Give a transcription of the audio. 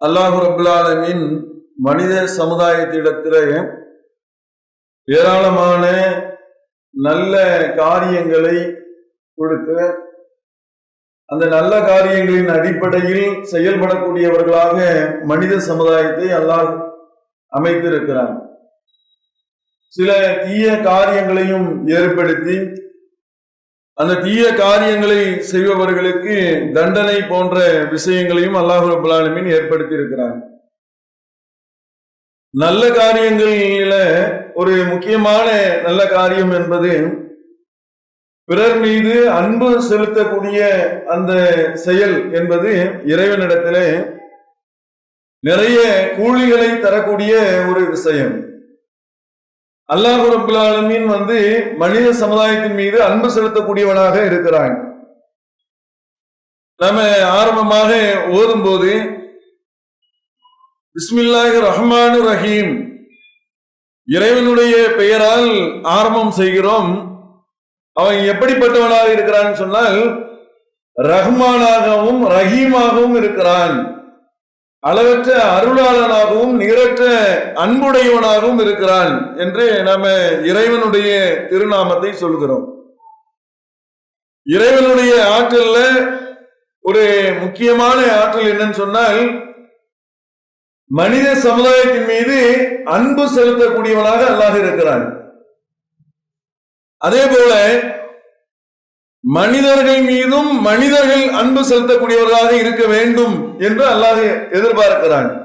அல்லாஹு ரபுல்லாலமின் மனித சமுதாயத்திடத்திலே ஏராளமான நல்ல காரியங்களை கொடுத்து அந்த நல்ல காரியங்களின் அடிப்படையில் செயல்படக்கூடியவர்களாக மனித சமுதாயத்தை அல்லாஹ் அமைத்திருக்கிறார் சில தீய காரியங்களையும் ஏற்படுத்தி அந்த தீய காரியங்களை செய்பவர்களுக்கு தண்டனை போன்ற விஷயங்களையும் அல்லாஹு ரபுல்லாலுமின் ஏற்படுத்தி இருக்கிறார் நல்ல காரியங்களில ஒரு முக்கியமான நல்ல காரியம் என்பது பிறர் மீது அன்பு செலுத்தக்கூடிய அந்த செயல் என்பது இறைவனிடத்திலே நிறைய கூலிகளை தரக்கூடிய ஒரு விஷயம். அல்லாஹ் ரபுல் ஆலமீன் வந்து மனித சமுதாயத்தின் மீது அன்பு செலுத்தக்கூடியவனாக இருக்கிறான். நாம ஆரம்பமாக ஓதும் போது பிஸ்மில்லாஹி ரஹ்மானு ரஹீம் இறைவனுடைய பெயரால் ஆரம்பம் செய்கிறோம். அவன் எப்படிப்பட்டவனாக இருக்கிறான் சொன்னால் ரஹ்மானாகவும் ரஹீமாகவும் இருக்கிறான். அளவற்ற அருளாளனாகவும் நிகரற்ற அன்புடையவனாகவும் இருக்கிறான் என்று நாம இறைவனுடைய திருநாமத்தை சொல்கிறோம் இறைவனுடைய ஆற்றல்ல ஒரு முக்கியமான ஆற்றல் என்னன்னு சொன்னால் மனித சமுதாயத்தின் மீது அன்பு செலுத்தக்கூடியவனாக அல்லாஹ் இருக்கிறான். அதே போல மனிதர்கள் மீதும் மனிதர்கள் அன்பு செலுத்தக்கூடியவர்களாக இருக்க வேண்டும் என்று அல்லாஹ் எதிர்பார்க்கிறான்.